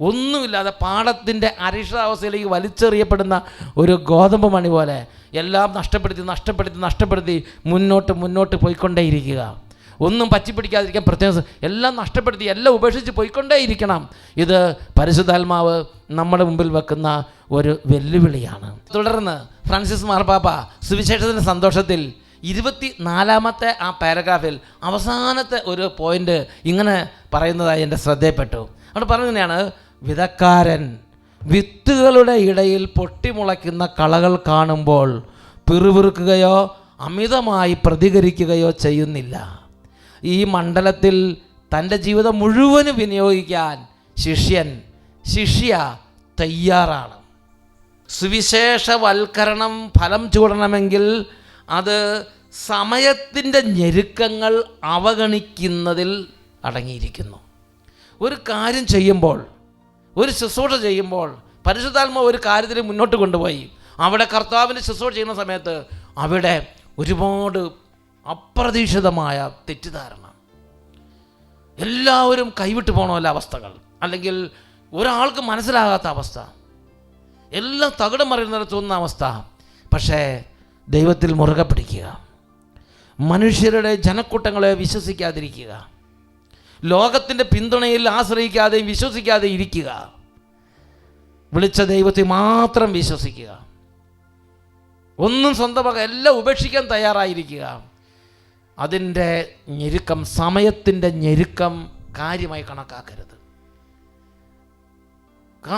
Speaker 2: ഒന്നുമില്ലാതെ പാടത്തിന്റെ അരിഷ്ടാവസ്ഥയിലേക്ക് വലിച്ചെറിയപ്പെടുന്ന ഒരു ഗോതമ്പ് മണി പോലെ എല്ലാം നഷ്ടപ്പെടുത്തി നഷ്ടപ്പെടുത്തി നഷ്ടപ്പെടുത്തി മുന്നോട്ട് മുന്നോട്ട് പോയിക്കൊണ്ടേയിരിക്കുക. ഒന്നും പറ്റിപ്പിടിക്കാതിരിക്കാൻ പ്രത്യേകം എല്ലാം നഷ്ടപ്പെടുത്തി എല്ലാം ഉപേക്ഷിച്ച് പോയിക്കൊണ്ടേയിരിക്കണം. ഇത് പരിശുദ്ധാത്മാവ് നമ്മുടെ മുമ്പിൽ വെക്കുന്ന ഒരു വെല്ലുവിളിയാണ്. തുടർന്ന് ഫ്രാൻസിസ് മാർപ്പാപ്പ സുവിശേഷത്തിന്റെ സന്തോഷത്തിൽ ഇരുപത്തി നാലാമത്തെ ആ പാരഗ്രാഫിൽ അവസാനത്തെ ഒരു പോയിന്റ് ഇങ്ങനെ പറയുന്നതായി എന്റെ ശ്രദ്ധയിൽപ്പെട്ടു അവിടെ പറഞ്ഞതാണ് വിതക്കാരൻ വിത്തുകളുടെ ഇടയിൽ പൊട്ടിമുളയ്ക്കുന്ന കളകൾ കാണുമ്പോൾ പിറുപിറുക്കുകയോ അമിതമായി പ്രതികരിക്കുകയോ ചെയ്യുന്നില്ല. ഈ മണ്ഡലത്തിൽ തന്റെ ജീവിതം മുഴുവനും വിനിയോഗിക്കാൻ ശിഷ്യൻ ശിഷ്യ തയ്യാറാണ്. സുവിശേഷവൽക്കരണം ഫലം ചൂടണമെങ്കിൽ അത് സമയത്തിന്റെ ഞെരുക്കങ്ങൾ അവഗണിക്കുന്നതിൽ അടങ്ങിയിരിക്കുന്നു. ഒരു കാര്യം ചെയ്യുമ്പോൾ ഒരു ശുശ്രൂഷ ചെയ്യുമ്പോൾ പരിശുദ്ധാത്മ ഒരു കാര്യത്തിന് മുന്നോട്ട് കൊണ്ടുപോയി. അവിടെ കർത്താവിന്റെ ശുശ്രൂഷ ചെയ്യുന്ന സമയത്ത് അവിടെ ഒരുപാട് അപ്രതീക്ഷിതമായ തെറ്റിദ്ധാരണ. എല്ലാവരും കൈവിട്ട് പോകണമല്ല അവസ്ഥകൾ അല്ലെങ്കിൽ ഒരാൾക്ക് മനസ്സിലാകാത്ത അവസ്ഥ എല്ലാം തകിടം തോന്നുന്ന അവസ്ഥ. പക്ഷേ ദൈവത്തിൽ മുറുകെ പിടിക്കുക. മനുഷ്യരുടെ ജനക്കൂട്ടങ്ങളെ വിശ്വസിക്കാതിരിക്കുക. ലോകത്തിന്റെ പിന്തുണയിൽ ആശ്രയിക്കാതെ വിശ്വസിക്കാതെ ഇരിക്കുക. വിളിച്ച ദൈവത്തെ മാത്രം വിശ്വസിക്കുക. ഒന്നും സ്വന്തമാക്കുക എല്ലാം ഉപേക്ഷിക്കാൻ തയ്യാറായിരിക്കുക. അതിന്റെ ഞെരുക്കം സമയത്തിന്റെ ഞെരുക്കം കാര്യമായി കണക്കാക്കരുത്.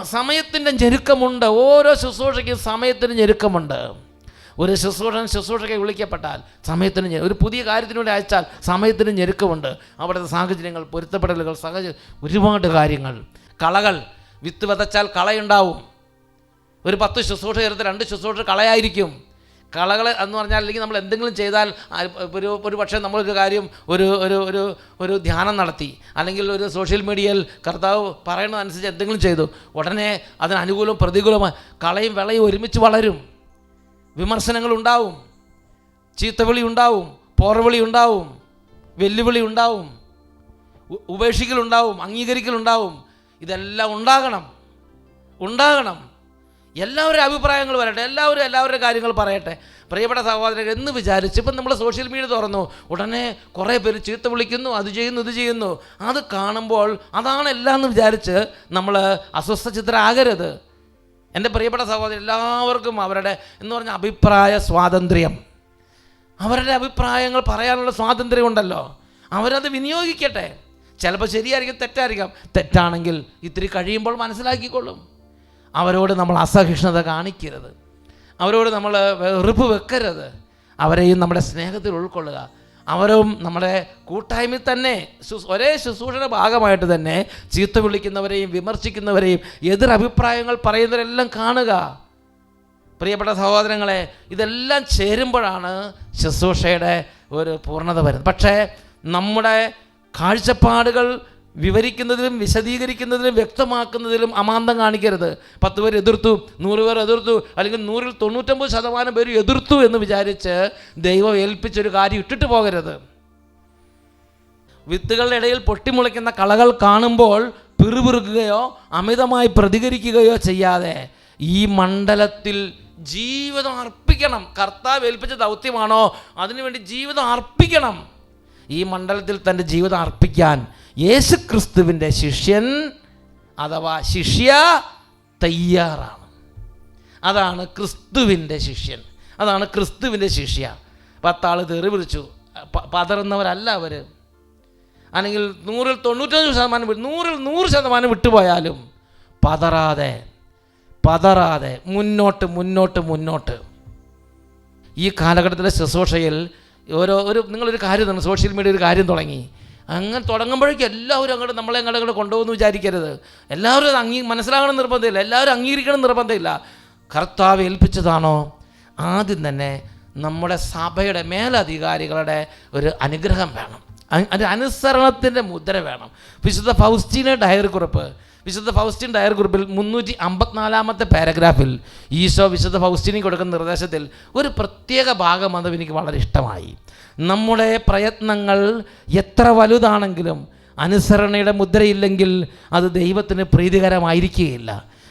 Speaker 2: സമയത്തിന്റെ ഞെരുക്കമുണ്ട് ഓരോ ശുശ്രൂഷയ്ക്കും സമയത്തിന് ഞെരുക്കമുണ്ട്. ഒരു ശുശ്രൂഷൻ ശുശ്രൂഷയ്ക്ക് വിളിക്കപ്പെട്ടാൽ സമയത്തിന് ഒരു പുതിയ കാര്യത്തിന് വേണ്ടി അയച്ചാൽ സമയത്തിന് ഞെരുക്കമുണ്ട്. അവിടുത്തെ സാഹചര്യങ്ങൾ പൊരുത്തപ്പെടലുകൾ സാഹചര്യം ഒരുപാട് കാര്യങ്ങൾ. കളകൾ വിത്ത് വിതച്ചാൽ കളയുണ്ടാവും. ഒരു പത്ത് ശുശ്രൂഷ ചേർത്ത് രണ്ട് ശുശ്രൂഷ കളയായിരിക്കും. കളകൾ എന്ന് പറഞ്ഞാൽ അല്ലെങ്കിൽ നമ്മൾ എന്തെങ്കിലും ചെയ്താൽ ഒരു ഒരു പക്ഷേ നമ്മളൊരു കാര്യം ഒരു ഒരു ഒരു ഒരു ധ്യാനം നടത്തി അല്ലെങ്കിൽ ഒരു സോഷ്യൽ മീഡിയയിൽ കർത്താവ് പറയുന്നതനുസരിച്ച് എന്തെങ്കിലും ചെയ്തു ഉടനെ അതിന് അനുകൂലവും പ്രതികൂലവും കളയും വിളയും ഒരുമിച്ച് വളരും. വിമർശനങ്ങൾ ഉണ്ടാവും. ചീത്തവിളി ഉണ്ടാവും. പോറവിളി ഉണ്ടാവും. വെല്ലുവിളി ഉണ്ടാവും. ഉപേക്ഷിക്കലുണ്ടാവും. അംഗീകരിക്കലുണ്ടാവും. ഇതെല്ലാം ഉണ്ടാകണം. ഉണ്ടാകണം. എല്ലാവരുടെ അഭിപ്രായങ്ങൾ വരട്ടെ എല്ലാവരും എല്ലാവരുടെ കാര്യങ്ങൾ പറയട്ടെ. പ്രിയപ്പെട്ട സഹോദരൻ എന്ന് വിചാരിച്ച് ഇപ്പം നമ്മൾ സോഷ്യൽ മീഡിയ തുറന്നു. ഉടനെ കുറേ പേര് ചീത്ത വിളിക്കുന്നു അത് ചെയ്യുന്നു ഇത് ചെയ്യുന്നു. അത് കാണുമ്പോൾ അതാണ് എല്ലാം എന്ന് വിചാരിച്ച് നമ്മൾ അസ്വസ്ഥ ചിത്രമാകരുത് എന്റെ പ്രിയപ്പെട്ട സഹോദരൻ എല്ലാവർക്കും അവരുടെ എന്ന് പറഞ്ഞ അഭിപ്രായ സ്വാതന്ത്ര്യം. അവരുടെ അഭിപ്രായങ്ങൾ പറയാനുള്ള സ്വാതന്ത്ര്യം ഉണ്ടല്ലോ. അവരത് വിനിയോഗിക്കട്ടെ. ചിലപ്പോൾ ശരിയായിരിക്കും തെറ്റായിരിക്കാം. തെറ്റാണെങ്കിൽ ഇത്തിരി കഴിയുമ്പോൾ മനസ്സിലാക്കിക്കൊള്ളും. അവരോട് നമ്മൾ അസഹിഷ്ണുത കാണിക്കരുത്. അവരോട് നമ്മൾ വെറുപ്പ് വെക്കരുത്. അവരെയും നമ്മുടെ സ്നേഹത്തിൽ ഉൾക്കൊള്ളുക. അവരും നമ്മുടെ കൂട്ടായ്മയിൽ തന്നെ ഒരേ ശുശ്രൂഷയുടെ ഭാഗമായിട്ട് തന്നെ ചീത്ത വിളിക്കുന്നവരെയും വിമർശിക്കുന്നവരെയും എതിരഭിപ്രായങ്ങൾ പറയുന്നവരെല്ലാം കാണുക. പ്രിയപ്പെട്ട സഹോദരങ്ങളെ ഇതെല്ലാം ചേരുമ്പോഴാണ് ശുശ്രൂഷയുടെ ഒരു പൂർണത വരുന്നത്. പക്ഷേ നമ്മുടെ കാഴ്ചപ്പാടുകൾ വിവരിക്കുന്നതിലും വിശദീകരിക്കുന്നതിലും വ്യക്തമാക്കുന്നതിലും അമാന്തം കാണിക്കരുത്. പത്ത് പേർ എതിർത്തു നൂറ് പേർ എതിർത്തു അല്ലെങ്കിൽ നൂറിൽ തൊണ്ണൂറ്റൊമ്പത് ശതമാനം പേര് എതിർത്തു എന്ന് വിചാരിച്ച് ദൈവം ഏൽപ്പിച്ചൊരു കാര്യം ഇട്ടിട്ട് പോകരുത്. വിത്തുകളുടെ ഇടയിൽ പൊട്ടിമുളയ്ക്കുന്ന കളകൾ കാണുമ്പോൾ പിറുപിറുക്കുകയോ അമിതമായി പ്രതികരിക്കുകയോ ചെയ്യാതെ ഈ മണ്ഡലത്തിൽ ജീവിതം അർപ്പിക്കണം. കർത്താവ് ഏൽപ്പിച്ച ദൗത്യമാണോ? അതിനുവേണ്ടി ജീവിതം അർപ്പിക്കണം. ഈ മണ്ഡലത്തിൽ തന്റെ ജീവിതം അർപ്പിക്കാൻ യേശുക്രിസ്തുവിന്റെ ശിഷ്യൻ അഥവാ ശിഷ്യ തയ്യാറാണ്. അതാണ് ക്രിസ്തുവിന്റെ ശിഷ്യൻ. അതാണ് ക്രിസ്തുവിന്റെ ശിഷ്യ. പത്താൾ തെറി വിളിച്ചു. പതറുന്നവരല്ല അവർ അല്ലെങ്കിൽ നൂറിൽ തൊണ്ണൂറ്റഞ്ച് ശതമാനം നൂറിൽ നൂറ് ശതമാനം വിട്ടുപോയാലും പതറാതെ പതറാതെ മുന്നോട്ട് മുന്നോട്ട് മുന്നോട്ട്. ഈ കാലഘട്ടത്തിലെ ശുശ്രൂഷയിൽ ഓരോ ഒരു നിങ്ങളൊരു കാര്യം തന്നെ സോഷ്യൽ മീഡിയ ഒരു കാര്യം തുടങ്ങി. അങ്ങനെ തുടങ്ങുമ്പോഴേക്കും എല്ലാവരും അങ്ങോട്ട് നമ്മളെ അങ്ങോട്ട് കൊണ്ടുപോകുന്നു വിചാരിക്കരുത്. എല്ലാവരും അത് അംഗീ മനസ്സിലാകണം നിർബന്ധമില്ല. എല്ലാവരും അംഗീകരിക്കണം നിർബന്ധമില്ല. കർത്താവ് ഏൽപ്പിച്ചതാണോ? ആദ്യം തന്നെ നമ്മുടെ സഭയുടെ മേലധികാരികളുടെ ഒരു അനുഗ്രഹം വേണം. അതിന്റെ അനുസരണത്തിന്റെ മുദ്ര വേണം. വിശുദ്ധ ഫൗസ്റ്റീന ഡയറി കുറിപ്പ്. വിശുദ്ധ ഫൗസ്റ്റീൻ ഡയറി കുറിപ്പിൽ മുന്നൂറ്റി അമ്പത്തിനാലാമത്തെ പാരഗ്രാഫിൽ ഈശോ വിശുദ്ധ ഫൗസ്റ്റീനിക്ക് കൊടുക്കുന്ന നിർദ്ദേശത്തിൽ ഒരു പ്രത്യേക ഭാഗം അത് എനിക്ക് വളരെ ഇഷ്ടമായി. നമ്മുടെ പ്രയത്നങ്ങൾ എത്ര വലുതാണെങ്കിലും അനുസരണയുടെ മുദ്രയില്ലെങ്കിൽ അത് ദൈവത്തിന് പ്രീതികരമായിരിക്കുകയില്ല.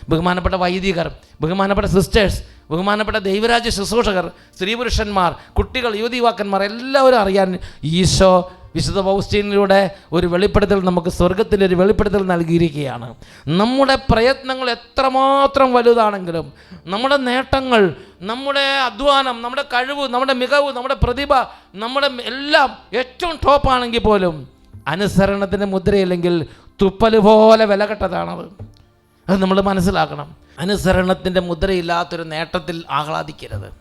Speaker 2: ബഹുമാനപ്പെട്ട വൈദികർ ബഹുമാനപ്പെട്ട സിസ്റ്റേഴ്സ് ബഹുമാനപ്പെട്ട ദൈവരാജ്യ ശുശ്രൂഷകർ സ്ത്രീപുരുഷന്മാർ കുട്ടികൾ യുവതി യുവാക്കന്മാർ എല്ലാവരും അറിയാൻ ഈശോ വിശുദ്ധ പൗസ്റ്റീനിലൂടെ ഒരു വെളിപ്പെടുത്തൽ നമുക്ക് സ്വർഗത്തിന്റെ ഒരു വെളിപ്പെടുത്തൽ നൽകിയിരിക്കുകയാണ്. നമ്മുടെ പ്രയത്നങ്ങൾ എത്രമാത്രം വലുതാണെങ്കിലും നമ്മുടെ നേട്ടങ്ങൾ നമ്മുടെ അധ്വാനം നമ്മുടെ കഴിവ് നമ്മുടെ മികവ് നമ്മുടെ പ്രതിഭ നമ്മുടെ എല്ലാം ഏറ്റവും ടോപ്പാണെങ്കിൽ പോലും അനുസരണത്തിന്റെ മുദ്രയില്ലെങ്കിൽ തുപ്പൽ പോലെ വില കെട്ടതാണത്. അത് നമ്മൾ മനസ്സിലാക്കണം. അനുസരണത്തിന്റെ മുദ്രയില്ലാത്തൊരു നേട്ടത്തിൽ ആഹ്ലാദിക്കരുത്.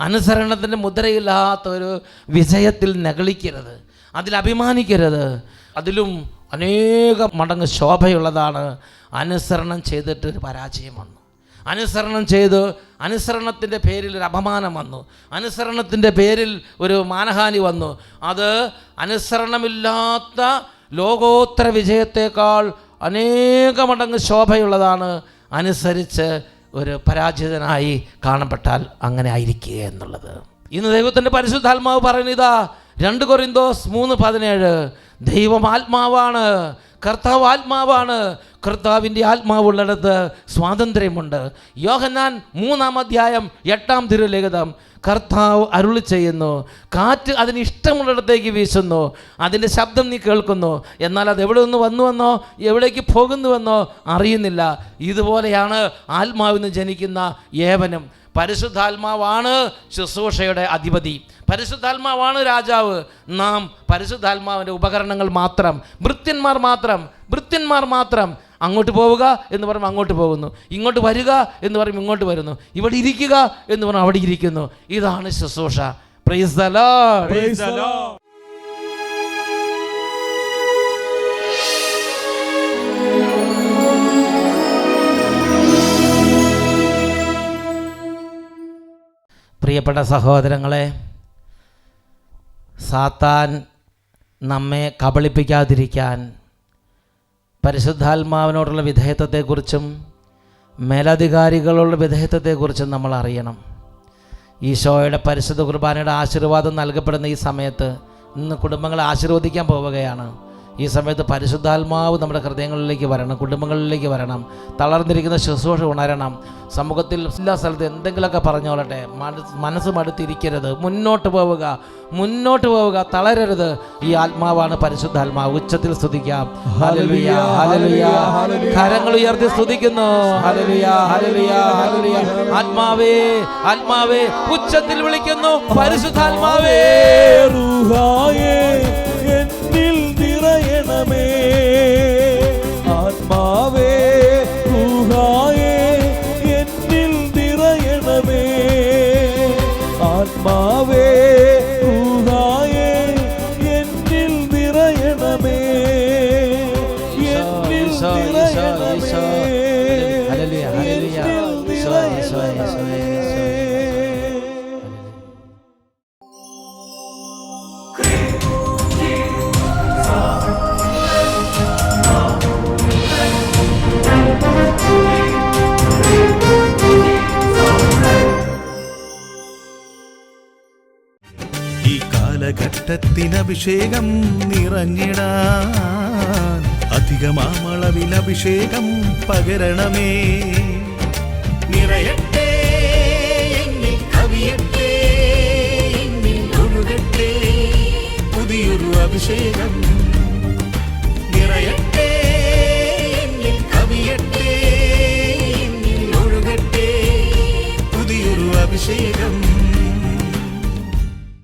Speaker 2: അനുസരണത്തിന്റെ മുദ്രയില്ലാത്തൊരു വിജയത്തിൽ നകളിക്കരുത്. അതിൽ അഭിമാനിക്കരുത് അതിലും അനേക മടങ്ങ് ശോഭയുള്ളതാണ് അനുസരണം ചെയ്തിട്ട് ഒരു പരാജയം വന്നു. അനുസരണം ചെയ്ത് അനുസരണത്തിന്റെ പേരിൽ ഒരു അപമാനം വന്നു. അനുസരണത്തിന്റെ പേരിൽ ഒരു മാനഹാനി വന്നു. അത് അനുസരണമില്ലാത്ത ലോകോത്തര വിജയത്തേക്കാൾ അനേകമടങ്ങ് ശോഭയുള്ളതാണ് അനുസരിച്ച് ഒരു പരാജിതനായി കാണപ്പെട്ടാൽ അങ്ങനെ ആയിരിക്കുക എന്നുള്ളത്. ഇന്ന് ദൈവത്തിന്റെ പരിശുദ്ധാത്മാവ് പറയുന്നത് ഇതാ രണ്ട് കൊറിന്തോസ് മൂന്ന് പതിനേഴ്. ദൈവം ആത്മാവാണ് കർത്താവ് ആത്മാവാണ് കർത്താവിന്റെ ആത്മാവുള്ളിടത്ത് സ്വാതന്ത്ര്യമുണ്ട്. യോഹന്നാൻ മൂന്നാം അധ്യായം എട്ടാം തിരുലിഖിതം കർത്താവ് അരുളി ചെയ്യുന്നു കാറ്റ് അതിന് ഇഷ്ടമുള്ളിടത്തേക്ക് വീശുന്നു അതിന്റെ ശബ്ദം നീ കേൾക്കുന്നു എന്നാൽ അത് എവിടെ നിന്ന് വന്നുവെന്നോ എവിടേക്ക് പോകുന്നുവെന്നോ അറിയുന്നില്ല. ഇതുപോലെയാണ് ആത്മാവിൽ ജനിക്കുന്ന ഏവനും. പരിശുദ്ധാത്മാവാണ് ശുശ്രൂഷയുടെ അധിപതി. പരിശുദ്ധാത്മാവാണ് രാജാവ്. നാം പരിശുദ്ധാത്മാവിന്റെ ഉപകരണങ്ങൾ മാത്രം വൃത്യന്മാർ മാത്രം വൃത്യന്മാർ മാത്രം അങ്ങോട്ട് പോവുക എന്ന് പറയുമ്പോൾ അങ്ങോട്ട് പോകുന്നു. ഇങ്ങോട്ട് വരിക എന്ന് പറയുമ്പോൾ ഇങ്ങോട്ട് വരുന്നു. ഇവിടെ ഇരിക്കുക എന്ന് പറഞ്ഞാൽ അവിടെ ഇരിക്കുന്നു. ഇതാണ് ശുശ്രൂഷ. Praise the lord. പ്രിയപ്പെട്ട സഹോദരങ്ങളെ സാത്താൻ നമ്മെ കബളിപ്പിക്കാതിരിക്കാൻ പരിശുദ്ധാത്മാവിനോടുള്ള വിധേയത്വത്തെക്കുറിച്ചും മേലധികാരികളുള്ള വിധേയത്വത്തെക്കുറിച്ചും നമ്മൾ അറിയണം. ഈശോയുടെ പരിശുദ്ധ കുർബാനയുടെ ആശീർവാദം നൽകപ്പെടുന്ന ഈ സമയത്ത് ഇന്ന് കുടുംബങ്ങളെ ആശീർവദിക്കാൻ പോവുകയാണ്. ഈ സമയത്ത് പരിശുദ്ധാത്മാവ് നമ്മുടെ ഹൃദയങ്ങളിലേക്ക് വരണം കുടുംബങ്ങളിലേക്ക് വരണം തളർന്നിരിക്കുന്ന ശുശ്രൂഷ ഉണരണം സമൂഹത്തിൽ എല്ലാ സ്ഥലത്തും എന്തെങ്കിലുമൊക്കെ പറഞ്ഞോളട്ടെ മനസ്സ് മനസ്സ് മടുത്തിരിക്കരുത് മുന്നോട്ട് പോവുക മുന്നോട്ട് പോവുക തളരരുത്. ഈ ആത്മാവാണ് പരിശുദ്ധാത്മാവ്. ഉച്ചത്തിൽ സ്തുതിക്കാം. കരങ്ങൾ ഉയർത്തി സ്തുതിക്കുന്നു. ആത്മാവേ ആത്മാവേ ഉച്ചത്തിൽ വിളിക്കുന്നു. പരിശുദ്ധാത്മാവേ. ഈശോ, ഈശോ, ഈശോ. Hallelujah, hallelujah. ഈശോ, ഈശോ, ഈശോ, ഈശോ.
Speaker 1: ഈ കാലഘട്ടത്തിന് അഭിഷേകം നിറഞ്ഞിടാൻ അധികമാമളവിൽ പകരണമേ. നിറയട്ടെ കവിയട്ടെ ഒഴുകട്ടെ പുതിയൊരു അഭിഷേകം. നിറയട്ടെ കവിയട്ടെ ഒഴുകട്ടെ പുതിയൊരു അഭിഷേകം.